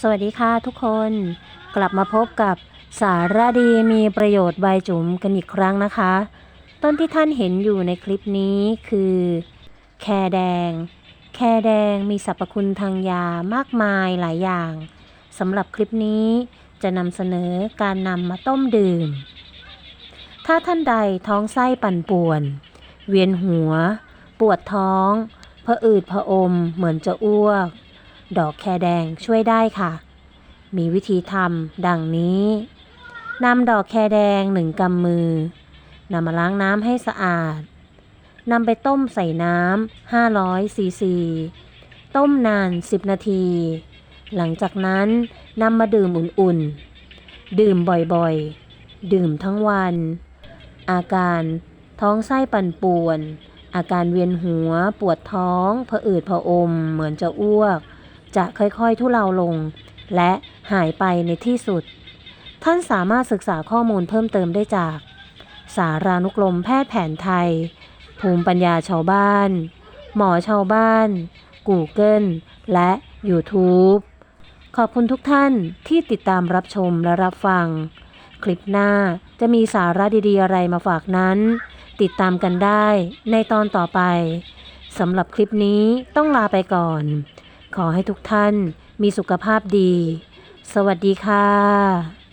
สวัสดีค่ะทุกคนกลับมาพบกับสาระดีมีประโยชน์ใบจุ๋มกันอีกครั้งนะคะ ต้นที่ท่านเห็นอยู่ในคลิปนี้คือ แคแดง แคแดงมีสรรพคุณทางยามากมายหลายอย่างสำหรับคลิปนี้จะนำเสนอการนำมาต้มดื่ม ถ้าท่านใดท้องไส้ปั่นป่วน เวียนหัว ปวดท้องผะอืดผะอม เหมือนจะอ้วก ดอกแคแดงช่วยได้ค่ะ มีวิธีทำดังนี้นำดอกแคแดงหนึ่งกำมือนำมาล้างน้ำให้สะอาดนำไปต้มใส่น้ำ500ซีซี ต้มนาน 10 นาที หลังจากนั้นนำมาดื่มอุ่นๆ ดื่มบ่อยๆ ดื่มทั้งวัน อาการท้องไส้ปั่นป่วน อาการเวียนหัว ปวดท้อง ผะอืดผะอม เหมือนจะอ้วก จะค่อยๆทุเลาลง และหายไปในที่สุด ท่านสามารถศึกษาข้อมูลเพิ่มเติมได้จาก สารานุกรมแพทย์แผนไทย ภูมิปัญญาชาวบ้าน หมอชาวบ้าน Google และ YouTube ขอบคุณทุกท่านที่ติดตามรับชมและรับฟัง คลิปหน้าจะมีสาระดีๆ อะไรมาฝากนั้น ติดตามกันได้ในตอนต่อไปสำหรับคลิปนี้ต้องลาไปก่อน ขอให้ทุกท่านมีสุขภาพดี สวัสดีค่ะ